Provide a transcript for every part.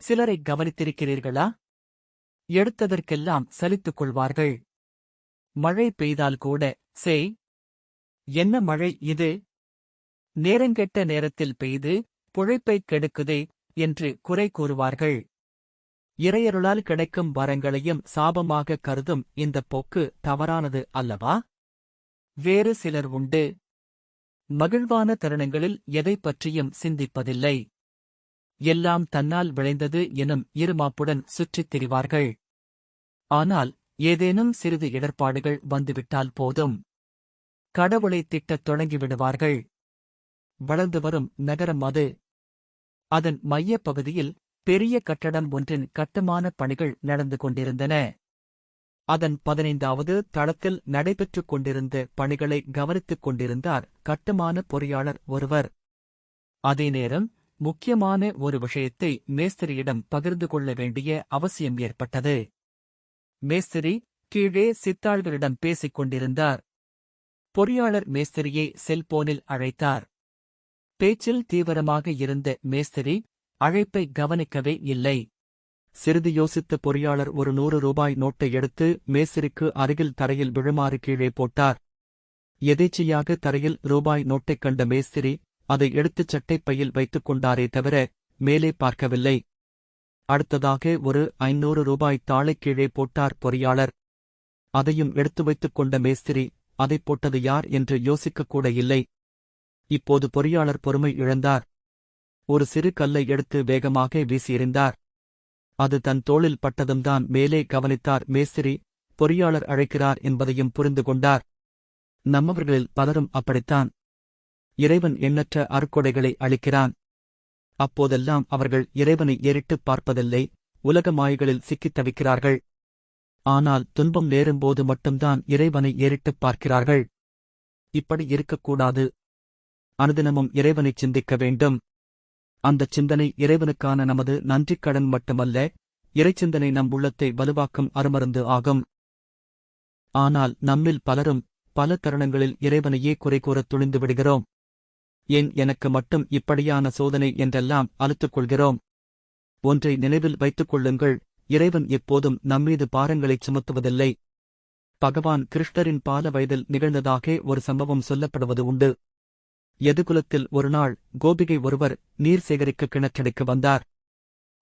சிலரை கவனித்திருக்கிறீர்களா? எடுத்ததற்கெல்லாம் சலித்துக் கொள்வார்கள் மழை பெய்தால் கூட செய் என்ன மழை இது? நேரங்கெட்ட நேரத்தில் பெய்து புழைப்பைக் கெடுக்குதே என்று குறை கூறுவார்கள். இறையருளால் கிடைக்கும் வரங்களையும் சாபமாக கருதும் இந்தப் போக்கு தவறானது அல்லவா? வேறு சிலர் உண்டு. மகிழ்வான தருணங்களில் எதைப் பற்றியும் சிந்திப்பதில்லை. எல்லாம் தன்னால் விளைந்தது எனும் இருமாப்புடன் சுற்றித் திரிவார்கள். ஆனால் ஏதேனும் சிறிது இடர்பாடுகள் வந்துவிட்டால் போதும். கடவுளை திட்டத் தொடங்கிவிடுவார்கள் வளர்ந்து வரும் நகரம் அது. அதன் மையப் பகுதியில் பெரிய கட்டடம் ஒன்றின் கட்டுமான பணிகள் நடந்து கொண்டிருந்தன. அதன் பதினைந்தாவது தளத்தில் நடைபெற்றுக் கொண்டிருந்த பணிகளை கவனித்துக் கொண்டிருந்தார் கட்டுமான பொறியாளர் ஒருவர். அதே நேரம் முக்கியமான ஒரு விஷயத்தை மேஸ்திரியிடம் பகிர்ந்து கொள்ள வேண்டிய அவசியம் ஏற்பட்டது. மேஸ்திரி கீழே சித்தாள்களிடம் பேசிக் கொண்டிருந்தார். பொறியாளர் மேஸ்திரியை செல்போனில் அழைத்தார். பேச்சில் தீவிரமாக இருந்த மேஸ்திரி அழைப்பை கவனிக்கவே இல்லை. சிறிது யோசித்த பொறியாளர் ஒரு நூறு ரூபாய் நோட்டை எடுத்து மேஸ்திரிக்கு அருகில் தரையில் விழுமாறு கீழே போட்டார். எதேச்சையாக தரையில் ரூபாய் நோட்டைக் கண்ட மேஸ்திரி அதை எடுத்துச் சட்டைப்பையில் வைத்துக் கொண்டாரே தவிர மேலே பார்க்கவில்லை. அடுத்ததாக ஒரு ஐநூறு ரூபாய் தாளை கீழே போட்டார் பொறியாளர். அதையும் எடுத்து வைத்துக் கொண்ட மேஸ்திரி அதைப் போட்டது யார்? என்று யோசிக்கக்கூட இல்லை. இப்போது பொறியாளர் பொறுமை இழந்தார். ஒரு சிறு கல்லை எடுத்து வேகமாக வீசியிருந்தார். அது தன் தோளில் பட்டதும்தான் மேலே கவனித்தார் மேஸ்திரி பொறியாளர் அழைக்கிறார் என்பதையும் புரிந்து கொண்டார். நம்மவர்களில் பலரும் அப்படித்தான். இறைவன் எண்ணற்ற அருக்கொடைகளை அளிக்கிறான். அப்போதெல்லாம் அவர்கள் இறைவனை ஏறிட்டுப் பார்ப்பதில்லை உலக மாய்களில் சிக்கித் தவிக்கிறார்கள். ஆனால் துன்பம் நேரும்போது மட்டும்தான் இறைவனை ஏறிட்டுப் பார்க்கிறார்கள். இப்படி இருக்கக்கூடாது. அனுதினமும் இறைவனைச் சிந்திக்க வேண்டும். அந்தச் சிந்தனை இறைவனுக்கான நமது நன்றிக் கடன் மட்டுமல்ல இறைச்சிந்தனை நம் உள்ளத்தை வலுவாக்கும் அருமருந்து ஆகும். ஆனால் நம்மில் பலரும் பல தருணங்களில் இறைவனையே குறை கூறத் துணிந்து விடுகிறோம். ஏன் எனக்கு மட்டும் இப்படியான சோதனை என்றெல்லாம் அழுத்துக் கொள்கிறோம் ஒன்றை நினைவில் வைத்துக் கொள்ளுங்கள் இறைவன் எப்போதும் நம்மீது பாரங்களைச் சுமத்துவதில்லை. பகவான் கிருஷ்ணரின் பால வயதில் நிகழ்ந்ததாக ஒரு சம்பவம் சொல்லப்படுவது உண்டு. எதுகுலத்தில் ஒருநாள் கோபிகை ஒருவர் நீர் சேகரிக்க கிணற்றடிக்கு வந்தார்.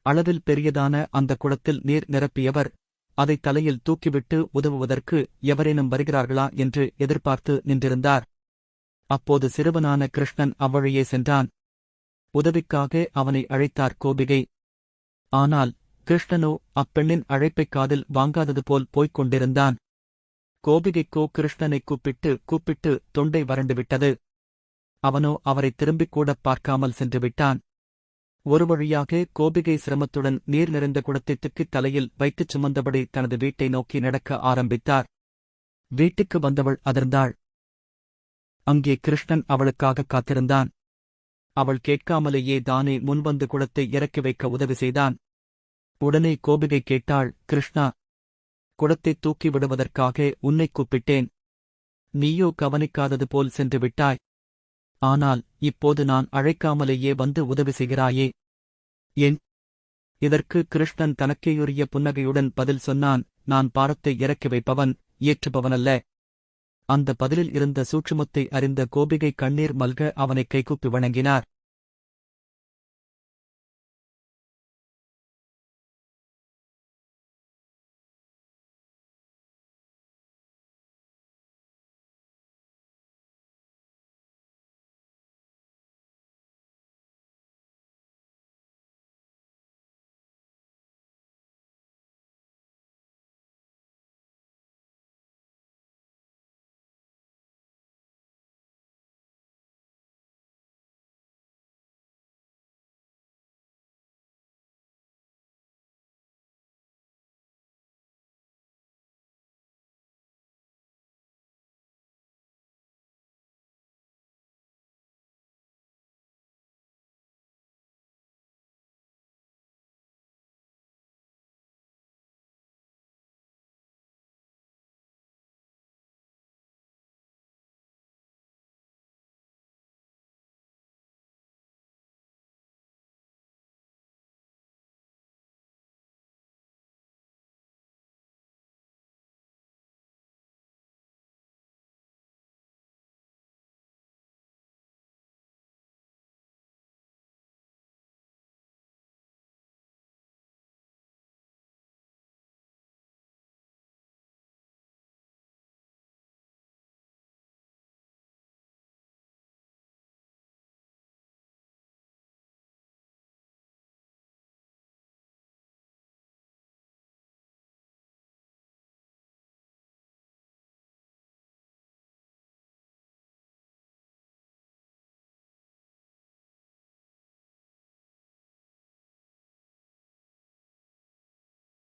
அளவில் பெரியதான அந்த குளத்தில் நீர் நிரப்பியவர் அதை தலையில் தூக்கிவிட்டு உதவுவதற்கு எவரேனும் வருகிறார்களா என்று எதிர்பார்த்து நின்றிருந்தார். அப்போது சிறுவனான கிருஷ்ணன் அவ்வழியே சென்றான். உதவிக்காக அவனை அழைத்தார் கோபிகை. ஆனால் கிருஷ்ணனோ அப்பெண்ணின் அழைப்பைக் காதில் வாங்காதது போல் போய்க் கொண்டிருந்தான். கோபிகைக்கோ கிருஷ்ணனை கூப்பிட்டு கூப்பிட்டு தொண்டை வறண்டுவிட்டது அவனோ அவரை திரும்பிக் கூடப் பார்க்காமல் சென்று விட்டான். ஒரு வழியாக கோபிகை சிரமத்துடன் நீர் நிறைந்த குடத்தை திக்கித் தலையில் வைத்துச் சுமந்தபடி தனது வீட்டை நோக்கி நடக்க ஆரம்பித்தார். வீட்டுக்கு வந்தவள் அதிர்ந்தாள். அங்கே கிருஷ்ணன் அவளுக்காக காத்திருந்தான். அவள் கேட்காமலேயே தானே முன்வந்து குடத்தை இறக்கி வைக்க உதவி செய்தான். உடனே கோபிகை கேட்டாள் கிருஷ்ணா குடத்தை தூக்கி விடுவதற்காக உன்னைக் கூப்பிட்டேன். நீயோ கவனிக்காதது போல் சென்று விட்டாய். ஆனால் இப்போது நான் அழைக்காமலேயே வந்து உதவி செய்கிறாயே. ஏன் இதற்கு கிருஷ்ணன் தனக்கேயுரிய புன்னகையுடன் பதில் சொன்னான் நான் பாரத்தை இறக்கி வைப்பவன் ஏற்றுபவனல்ல. அந்த பதிலில் இருந்த சூட்சுமத்தை அறிந்த கோபிகை கண்ணீர் மல்க அவனை கைகூப்பி வணங்கினார்.